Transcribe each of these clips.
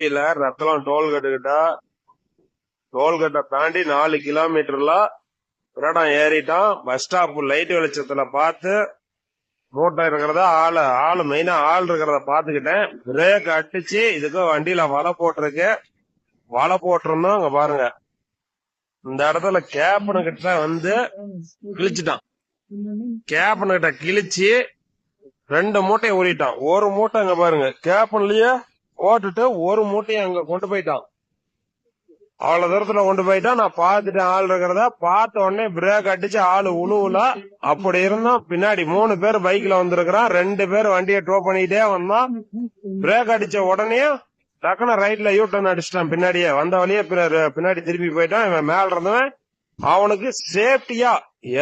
இல்ல ரத்தனம் டோல்கேட்டு கிட்ட டோல்கேட்டை தாண்டி நாலு கிலோமீட்டர்ல விரடம் ஏறிட்டான். பஸ் ஸ்டாப் லைட் வெளிச்சத்துல பார்த்து ரோட்ல இருக்கிறத ஆளு ஆளு மெயினா ஆள் இருக்கிறத பாத்துக்கிட்டேன் பிரேக் அடிச்சு இதுக்கு வண்டியில வலை போட்டிருக்கு. வலை போட்டிருந்தோம் அங்க பாருங்க. இந்த இடத்துல கேப்பனு கிட்ட வந்து கிழிச்சிட்டான். கேப்பனு கிட்ட கிழிச்சு ரெண்டு மூட்டையை ஓடிட்டான் ஒரு மூட்டை அங்க பாருங்க. கேப்பன்லயே ஓட்டுட்டு ஒரு மூட்டையை அங்க கொண்டு போயிட்டான். அவ்வளவு தூரத்துல கொண்டு போயிட்டான். நான் பாத்துட்டேன் ஆள் இருக்கிறத பார்த்த உடனே பிரேக் அடிச்சு ஆளு உழுவுல அப்படி இருந்தான் பின்னாடி மூணு பேர் பைக்ல வந்திருக்கிறான். ரெண்டு பேர் வண்டியை டோ பண்ணிட்டே வந்தான். பிரேக் அடிச்ச உடனே டக்குனு ரைட்ல யூ டர்ன் அடிச்சிட்டான். பின்னாடியே வந்த வழியே பின்னாடி திருப்பி போயிட்டான். இவன் மேல இருந்தவன் அவனுக்கு சேஃப்டியா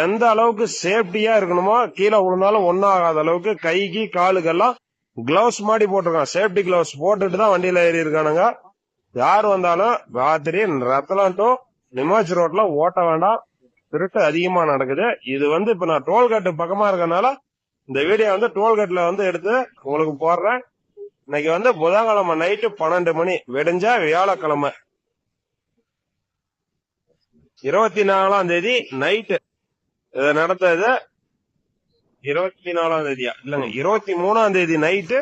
எந்த அளவுக்கு சேஃப்டியா இருக்கணுமோ கீழே விழுந்தாலும் ஒன்னாகாத ஆகாத அளவுக்கு கைக்கு காலுக்கெல்லாம் கிளவுஸ் மாடி போட்டிருக்கான். சேஃப்டி கிளவுஸ் போட்டுட்டு தான் வண்டியில ஏறி இருக்கானுங்க. யார் வந்தாலும் ராத்திரி ரத்தலாம் டு நிமாச் ரோட்ல ஓட்ட வேண்டாம். திருட்டு அதிகமா நடக்குது. இது வந்து இப்ப நான் டோல்கேட் பக்கமா இருக்கனால இந்த வீடியோ வந்து டோல்கேட்ல வந்து எடுத்து உங்களுக்கு போடுறேன். இன்னைக்கு வந்து புதன்கிழமை நைட்டு பன்னெண்டு மணி. வெடிஞ்சா வியாழக்கிழமை. இருபத்தி நாலாம் தேதி நைட்டு இதை நடத்தது இருபத்தி நாலாம் தேதியா இல்லங்க இருபத்தி மூணாம் தேதி நைட்டு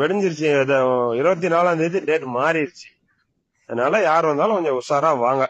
வெடிஞ்சிருச்சு. இருபத்தி நாலாம் தேதி டேட் மாறிடுச்சு. அதனால யார் வந்தாலும் கொஞ்சம் உஷாரா வாங்க.